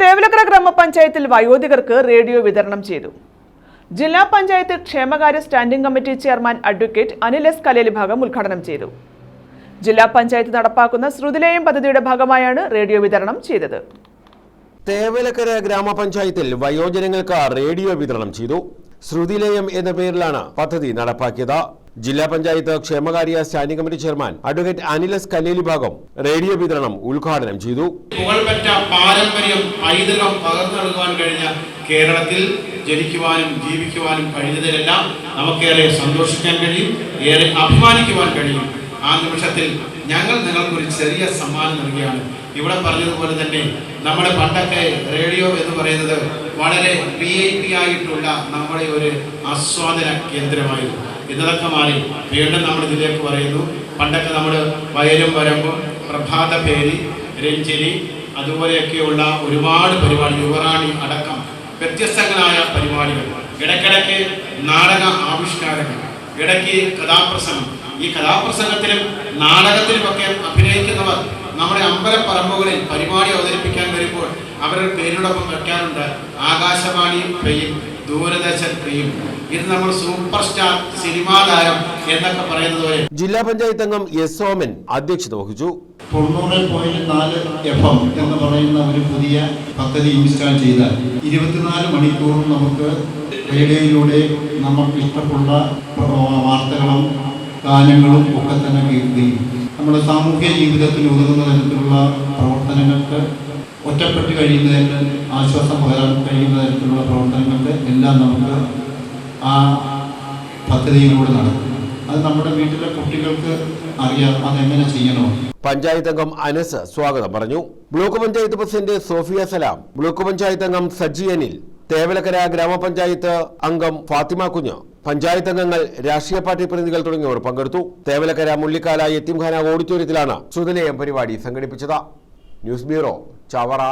തേവലക്കര ഗ്രാമപഞ്ചായത്തിൽ വയോധികർക്ക് റേഡിയോ വിതരണം ചെയ്തു. ജില്ലാ പഞ്ചായത്ത് ക്ഷേമകാര്യ standing committee chairman advocate Anil S Kaleli ഭാഗം ഉദ്ഘാടനം ചെയ്തു. ജില്ലാ പഞ്ചായത്ത് നടപ്പാക്കുന്ന ശ്രുതിലേയം പദ്ധതിയുടെ ഭാഗമായാണ് റേഡിയോ വിതരണം ചെയ്തത്. തേവലക്കര ഗ്രാമപഞ്ചായത്തിൽ വയോജനങ്ങൾക്ക് റേഡിയോ വിതരണം ചെയ്തു. ശ്രുതിലേയം എന്ന പേരിലാണ് പദ്ധതി നടപ്പാക്കിയത്. ജില്ലാ പഞ്ചായത്ത് ക്ഷേമകാര്യ standing committee chairman advocate അനിലസ് Kalleli ഭാഗം റേഡിയോ വിതരണം ഉദ്ഘാടനം ചെയ്തു. പൈതൃകം പകർന്നു നൽകുവാൻ കഴിഞ്ഞ കേരളത്തിൽ ജനിക്കുവാനും ജീവിക്കുവാനും കഴിഞ്ഞതിലെല്ലാം നമുക്കേറെ സന്തോഷിക്കാൻ കഴിയും ഏറെ അഭിമാനിക്കുവാൻ കഴിയും. ആ നിമിഷത്തിൽ ഞങ്ങൾ നിങ്ങൾക്കൊരു ചെറിയ സമ്മാനം നൽകുകയാണ്. ഇവിടെ പറഞ്ഞതുപോലെ തന്നെ നമ്മുടെ പണ്ടൊക്കെ റേഡിയോ എന്ന് പറയുന്നത് വളരെ വി ഐ പി ആയിട്ടുള്ള നമ്മുടെ ഒരു ആസ്വാദന കേന്ദ്രമായിരുന്നു. ഇന്നതൊക്കെ മാറി വീണ്ടും നമ്മൾ ഇതിലേക്ക് പറയുന്നു. പണ്ടൊക്കെ നമ്മൾ വയലും വരമ്പും പ്രഭാത പേരി രഞ്ജിനി അതുപോലെയൊക്കെയുള്ള ഒരുപാട് പരിപാടി യുവറാണി അടക്കം വ്യത്യസ്തങ്ങളായ പരിപാടികൾ. ഇടയ്ക്കിടയ്ക്ക് നാടക ആവിഷ്കാരങ്ങൾ ഇടയ്ക്ക് കഥാപ്രസംഗം. ഈ കഥാപ്രസംഗത്തിലും നാടകത്തിലുമൊക്കെ അഭിനയിക്കുന്നവർ നമ്മുടെ അമ്പലപ്പറമ്പുകളിൽ പരിപാടി അവതരിപ്പിക്കാൻ വരുമ്പോൾ അവരുടെ പേരിനോടൊപ്പം വെക്കാറുണ്ട്. ആകാശവാണി പെയ്യും ദൂരദർശൻ പ്രിയം ഇത് നമ്മൾ സൂപ്പർ സ്റ്റാർ സിനിമാ താരം എന്നൊക്കെ പറയുന്നത് പോലെ. ജില്ലാ പഞ്ചായത്ത് അംഗം എസ് ഓമൻ അധ്യക്ഷത വഹിച്ചു. തൊണ്ണൂറ് പോയിന്റ് നാല് എഫ് എം എന്ന് പറയുന്ന ഒരു പുതിയ പദ്ധതി ഇൻസ്റ്റാൾ ചെയ്താൽ ഇരുപത്തിനാല് മണിക്കൂറും നമുക്ക് റേഡിയോയിലൂടെ നമുക്ക് ഇഷ്ടപ്പെട്ട വാർത്തകളും ഗാനങ്ങളും ഒക്കെ തന്നെ കേൾക്കുകയും നമ്മുടെ സാമൂഹ്യ ജീവിതത്തിൽ ഉതകുന്ന തരത്തിലുള്ള പ്രവർത്തനങ്ങൾക്ക് ഒറ്റപ്പെട്ട് കഴിയുന്നതിന് ആശ്വാസം പകരാൻ കഴിയുന്ന തരത്തിലുള്ള പ്രവർത്തനങ്ങൾക്ക് എല്ലാം നമുക്ക് ആ പദ്ധതിയിലൂടെ നടക്കും. അത് നമ്മുടെ വീട്ടിലെ കുട്ടികൾക്ക് അറിയാം അതെങ്ങനെ ചെയ്യണമെന്ന് പഞ്ചായത്ത് അംഗം അനസ് സ്വാഗതം പറഞ്ഞു. Block panchayat president Sofia Salam block panchayat അംഗം സജി അനിൽ തേവലക്കര ഗ്രാമപഞ്ചായത്ത് അംഗം ഫാത്തിമ കുഞ്ഞ് പഞ്ചായത്ത് അംഗങ്ങൾ രാഷ്ട്രീയ പാർട്ടി പ്രതിനിധികൾ തുടങ്ങിയവർ പങ്കെടുത്തു. തേവലക്കര മുള്ളിക്കാല യത്തീംഖാന ഓഡിറ്റോറിയത്തിലാണ് സുതലേയം പരിപാടി സംഘടിപ്പിച്ചത്. News bureau Chavara